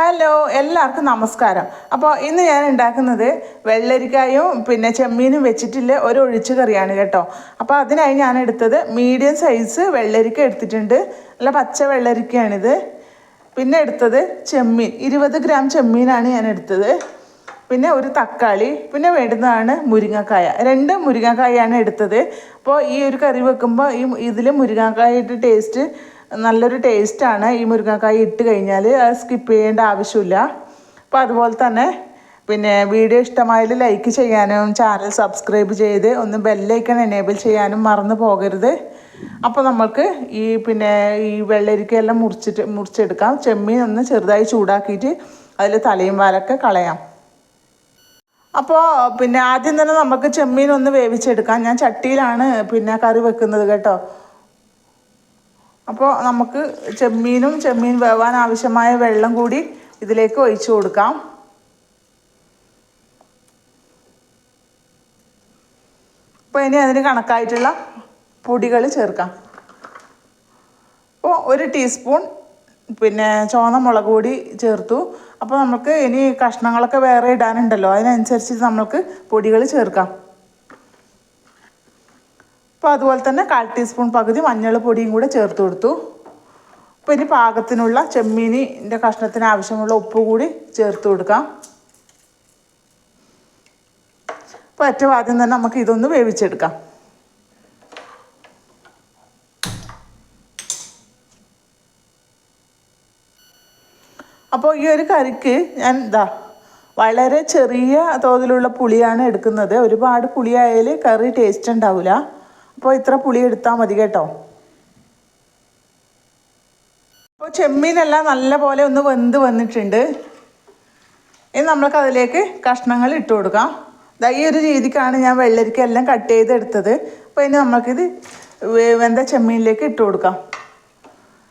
Hello എല്ലാവർക്കും നമസ്കാരം. അപ്പോൾ ഇന്ന് ഞാൻ ഉണ്ടാക്കുന്നത് വെള്ളരിക്കായും പിന്നെ ചെമ്മീനും വെച്ചിട്ടില്ല ഒരു ഒഴിച്ചു കറിയാണ് കേട്ടോ. അപ്പോൾ അതിനായി ഞാൻ എടുത്തത് മീഡിയം സൈസ് വെള്ളരിക്ക എടുത്തിട്ടുണ്ട്. നല്ല പച്ച വെള്ളരിക്കയാണിത്. പിന്നെ എടുത്തത് ചെമ്മീൻ. ഇരുപത് ഗ്രാം ചെമ്മീനാണ് ഞാൻ എടുത്തത്. പിന്നെ ഒരു തക്കാളി. പിന്നെ വേണ്ടുന്നതാണ് മുരിങ്ങക്കായ. രണ്ട് മുരിങ്ങക്കായാണ് എടുത്തത്. അപ്പോൾ ഈ ഒരു കറി വെക്കുമ്പോൾ ഈ ഇതിൽ മുരിങ്ങക്കായയുടെ ടേസ്റ്റ് നല്ലൊരു ടേസ്റ്റാണ് ഈ മുരിങ്ങക്കായ ഇട്ട് കഴിഞ്ഞാൽ അത് സ്കിപ്പ് ചെയ്യേണ്ട ആവശ്യമില്ല. അപ്പോൾ അതുപോലെ തന്നെ പിന്നെ വീഡിയോ ഇഷ്ടമായാൽ ലൈക്ക് ചെയ്യാനും ചാനൽ സബ്സ്ക്രൈബ് ചെയ്ത് ഒന്ന് ബെല്ലൈക്കൺ എനേബിൾ ചെയ്യാനും മറന്നു പോകരുത്. അപ്പോൾ നമുക്ക് ഈ പിന്നെ ഈ വെള്ളരിക്കയെല്ലാം മുറിച്ചിട്ട് മുറിച്ചെടുക്കാം. ചെമ്മീൻ ഒന്ന് ചെറുതായി ചൂടാക്കിയിട്ട് അതിൽ തലയും വാലൊക്കെ കളയാം. അപ്പോൾ പിന്നെ ആദ്യം തന്നെ നമുക്ക് ചെമ്മീൻ ഒന്ന് വേവിച്ചെടുക്കാം. ഞാൻ ചട്ടിയിലാണ് പിന്നെ കറി വെക്കുന്നത് കേട്ടോ. അപ്പോൾ നമുക്ക് ചെമ്മീനും ചെമ്മീൻ വേവാൻ ആവശ്യമായ വെള്ളം കൂടി ഇതിലേക്ക് ഒഴിച്ചു കൊടുക്കാം. അപ്പോൾ ഇനി അതിന് കണക്കായിട്ടുള്ള പൊടികൾ ചേർക്കാം. അപ്പോൾ ഒരു ടീസ്പൂൺ പിന്നെ ചുവന്ന മുളക് പൊടി ചേർത്തു. അപ്പോൾ നമുക്ക് ഇനി കഷ്ണങ്ങളൊക്കെ വേറെ ഇടാനുണ്ടല്ലോ. അതിനനുസരിച്ച് നമുക്ക് പൊടികൾ ചേർക്കാം. അപ്പോൾ അതുപോലെ തന്നെ കാൽ ടീസ്പൂൺ പകുതി മഞ്ഞൾ പൊടിയും കൂടെ ചേർത്ത് കൊടുത്തു. അപ്പോൾ ഇനി പാകത്തിനുള്ള ചെമ്മീനിന്റെ കഷ്ണത്തിന് ആവശ്യമുള്ള ഉപ്പ് കൂടി ചേർത്ത് കൊടുക്കാം. അപ്പോൾ ഏറ്റവും ആദ്യം തന്നെ നമുക്ക് ഇതൊന്ന് വേവിച്ചെടുക്കാം. അപ്പോൾ ഈ ഒരു കറിക്ക് ഞാൻ എന്താ വളരെ ചെറിയ തോതിലുള്ള പുളിയാണ് എടുക്കുന്നത്. ഒരുപാട് പുളിയായാൽ കറി ടേസ്റ്റ് ഉണ്ടാവില്ല അപ്പോൾ ഇത്ര പുളി എടുത്താൽ മതി കേട്ടോ. അപ്പോൾ ചെമ്മീനെല്ലാം നല്ല പോലെ ഒന്ന് വെന്ത് വന്നിട്ടുണ്ട്. ഇനി നമ്മൾക്ക് അതിലേക്ക് കഷ്ണങ്ങൾ ഇട്ട് കൊടുക്കാം. ഈ ഒരു രീതിക്കാണ് ഞാൻ വെള്ളരിക്ക എല്ലാം കട്ട് ചെയ്തെടുത്തത് അപ്പോൾ ഇനി നമുക്കിത് വെന്ത ചെമ്മീനിലേക്ക് ഇട്ട് കൊടുക്കാം.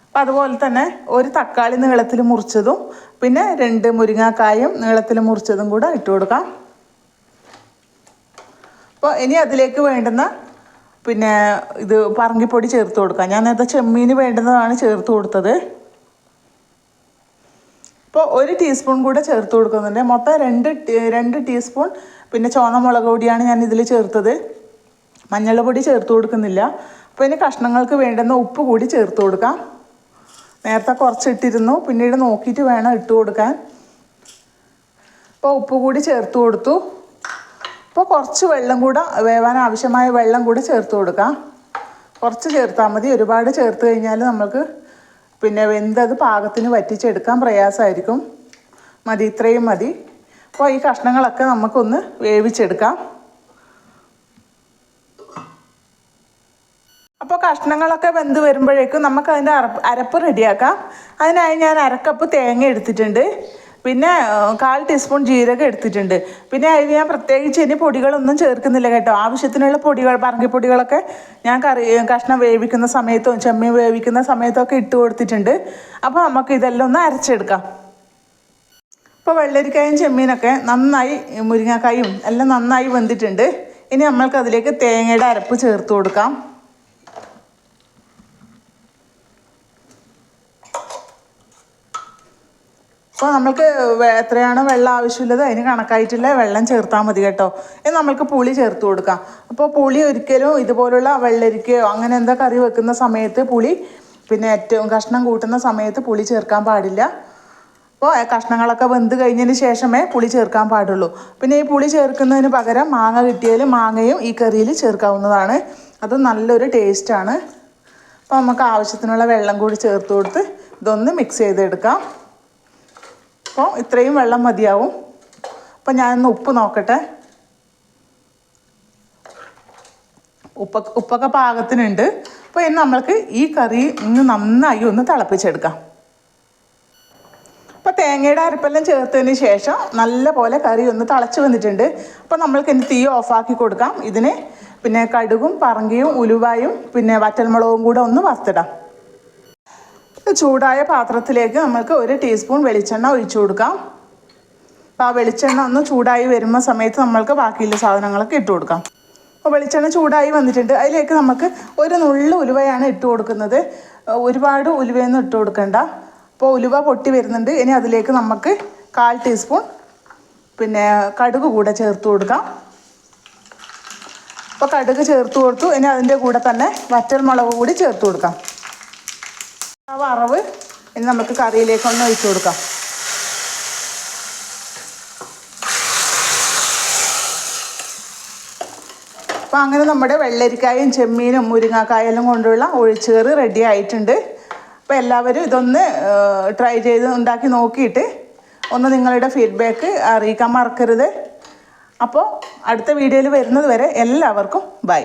അപ്പം അതുപോലെ തന്നെ ഒരു തക്കാളി നീളത്തിൽ മുറിച്ചതും പിന്നെ രണ്ട് മുരിങ്ങാക്കായും നീളത്തിൽ മുറിച്ചതും കൂടെ ഇട്ട് കൊടുക്കാം. അപ്പോൾ ഇനി അതിലേക്ക് വേണ്ടുന്ന പിന്നെ ഇത് പറങ്കിപ്പൊടി ചേർത്ത് കൊടുക്കാം. ഞാൻ നേരത്തെ ചെമ്മീന് വേണ്ടുന്നതാണ് ചേർത്ത് കൊടുത്തത്. ഇപ്പോൾ ഒരു ടീസ്പൂൺ കൂടെ ചേർത്ത് കൊടുക്കുന്നുണ്ട്. മൊത്തം രണ്ട് രണ്ട് ടീസ്പൂൺ പിന്നെ ചുവന്ന മുളക് പൊടിയാണ് ഞാൻ ഇതിൽ ചേർത്തത്. മഞ്ഞൾപ്പൊടി ചേർത്ത് കൊടുക്കുന്നില്ല. അപ്പോൾ ഇനി കഷ്ണങ്ങൾക്ക് വേണ്ടുന്ന ഉപ്പ് കൂടി ചേർത്ത് കൊടുക്കാം. നേരത്തെ കുറച്ചിട്ടിരുന്നു. പിന്നീട് നോക്കിയിട്ട് വേണം ഇട്ട് കൊടുക്കാൻ. അപ്പോൾ ഉപ്പ് കൂടി ചേർത്ത് കൊടുത്തു. ഇപ്പോൾ കുറച്ച് വെള്ളം കൂടെ വേവാൻ ആവശ്യമായ വെള്ളം കൂടെ ചേർത്ത് കൊടുക്കാം. കുറച്ച് ചേർത്താൽ മതി. ഒരുപാട് ചേർത്ത് കഴിഞ്ഞാൽ നമുക്ക് പിന്നെ വെന്തത് പാകത്തിന് വറ്റിച്ചെടുക്കാൻ പ്രയാസമായിരിക്കും. മതി ഇത്രയും മതി. അപ്പോൾ ഈ കഷ്ണങ്ങളൊക്കെ നമുക്കൊന്ന് വേവിച്ചെടുക്കാം. അപ്പോൾ കഷ്ണങ്ങളൊക്കെ വെന്ത് വരുമ്പോഴേക്കും നമുക്കതിന്റെ അരപ്പ് റെഡിയാക്കാം. അതിനായി ഞാൻ അരക്കപ്പ് തേങ്ങ എടുത്തിട്ടുണ്ട്. പിന്നെ കാൽ ടീസ്പൂൺ ജീരകം എടുത്തിട്ടുണ്ട്. പിന്നെ അതിന് ഞാൻ പ്രത്യേകിച്ച് ഇനി പൊടികളൊന്നും ചേർക്കുന്നില്ല കേട്ടോ. ആവശ്യത്തിനുള്ള പൊടികൾ പറങ്കിപ്പൊടികളൊക്കെ ഞാൻ കറി കഷ്ണം വേവിക്കുന്ന സമയത്തും ചെമ്മീൻ വേവിക്കുന്ന സമയത്തൊക്കെ ഇട്ട് കൊടുത്തിട്ടുണ്ട്. അപ്പോൾ നമുക്ക് ഇതെല്ലാം ഒന്ന് അരച്ചെടുക്കാം. ഇപ്പോൾ വെള്ളരിക്കായും ചെമ്മീനൊക്കെ നന്നായി മുരിങ്ങക്കായും എല്ലാം നന്നായി വെന്തിട്ടുണ്ട്. ഇനി നമ്മൾക്ക് അതിലേക്ക് തേങ്ങയുടെ അരപ്പ് ചേർത്ത് കൊടുക്കാം. അപ്പോൾ നമ്മൾക്ക് എത്രയാണ് വെള്ളം ആവശ്യമുള്ളത് അതിന് കണക്കായിട്ടുള്ള വെള്ളം ചേർത്താൽ മതി കേട്ടോ. ഇനി നമ്മൾക്ക് പുളി ചേർത്ത് കൊടുക്കാം. അപ്പോൾ പുളി ഒരിക്കലും ഇതുപോലുള്ള വെള്ളരിക്കയോ അങ്ങനെ എന്താ കറി വെക്കുന്ന സമയത്ത് പുളി പിന്നെ ഏറ്റവും കഷ്ണം കൂട്ടുന്ന സമയത്ത് പുളി ചേർക്കാൻ പാടില്ല. അപ്പോൾ കഷ്ണങ്ങളൊക്കെ വെന്ത് കഴിഞ്ഞതിന് ശേഷമേ പുളി ചേർക്കാൻ പാടുള്ളൂ. പിന്നെ ഈ പുളി ചേർക്കുന്നതിന് പകരം മാങ്ങ കിട്ടിയാൽ മാങ്ങയും ഈ കറിയിൽ ചേർക്കാവുന്നതാണ്. അത് നല്ലൊരു ടേസ്റ്റാണ്. അപ്പോൾ നമുക്ക് ആവശ്യത്തിനുള്ള വെള്ളം കൂടി ചേർത്ത് കൊടുത്ത് ഇതൊന്ന് മിക്സ് ചെയ്തെടുക്കാം. അപ്പോൾ ഇത്രയും വെള്ളം മതിയാവും. അപ്പം ഞാനൊന്ന് ഉപ്പ് നോക്കട്ടെ. ഉപ്പ ഉപ്പൊക്കെ പാകത്തിനുണ്ട്. അപ്പോൾ ഇനി നമ്മൾക്ക് ഈ കറി ഇന്ന് നന്നായി ഒന്ന് തിളപ്പിച്ചെടുക്കാം. അപ്പോൾ തേങ്ങയുടെ അരപ്പെല്ലാം ചേർത്തതിന് ശേഷം നല്ല പോലെ കറി ഒന്ന് തിളച്ച് വന്നിട്ടുണ്ട്. അപ്പോൾ നമ്മൾക്ക് ഇനി തീ ഓഫാക്കി കൊടുക്കാം. ഇതിന് പിന്നെ കടുകും പറങ്കിയും ഉലുവായും പിന്നെ വറ്റൽമുളകും കൂടെ ഒന്ന് വറുത്തിടാം. ചൂടായ പാത്രത്തിലേക്ക് നമുക്ക് ഒരു ടീസ്പൂൺ വെളിച്ചെണ്ണ ഒഴിച്ചു കൊടുക്കാം. അപ്പോൾ ആ വെളിച്ചെണ്ണ ഒന്ന് ചൂടായി വരുന്ന സമയത്ത് നമ്മൾക്ക് ബാക്കിയുള്ള സാധനങ്ങളൊക്കെ ഇട്ട് കൊടുക്കാം. അപ്പോൾ വെളിച്ചെണ്ണ ചൂടായി വന്നിട്ടുണ്ട്. അതിലേക്ക് നമുക്ക് ഒരു നുള്ളു ഉലുവയാണ് ഇട്ട് കൊടുക്കുന്നത്. ഒരുപാട് ഉലുവയൊന്നും ഇട്ട് കൊടുക്കണ്ട. അപ്പോൾ ഉലുവ പൊട്ടി വരുന്നുണ്ട്. ഇനി അതിലേക്ക് നമുക്ക് കാൽ ടീസ്പൂൺ പിന്നെ കടുക് കൂടെ ചേർത്ത് കൊടുക്കാം. അപ്പോൾ കടുക് ചേർത്ത് കൊടുത്തു. ഇനി അതിന്റെ കൂടെ തന്നെ വറ്റൽ മുളക് കൂടി ചേർത്ത് കൊടുക്കാം. ആ വറവ് ഇനി നമുക്ക് കറിയിലേക്കൊന്ന് ഒഴിച്ചു കൊടുക്കാം. അപ്പോൾ അങ്ങനെ നമ്മുടെ വെള്ളരിക്കായും ചെമ്മീനും മുരിങ്ങാക്കായാലും കൊണ്ടുള്ള ഒഴിച്ചുകറി റെഡി ആയിട്ടുണ്ട്. അപ്പോൾ എല്ലാവരും ഇതൊന്ന് ട്രൈ ചെയ്ത് ഉണ്ടാക്കി നോക്കിയിട്ട് ഒന്ന് നിങ്ങളുടെ ഫീഡ്ബാക്ക് അറിയിക്കാൻ മറക്കരുത്. അപ്പോൾ അടുത്ത വീഡിയോയിൽ വരുന്നത് വരെ എല്ലാവർക്കും ബൈ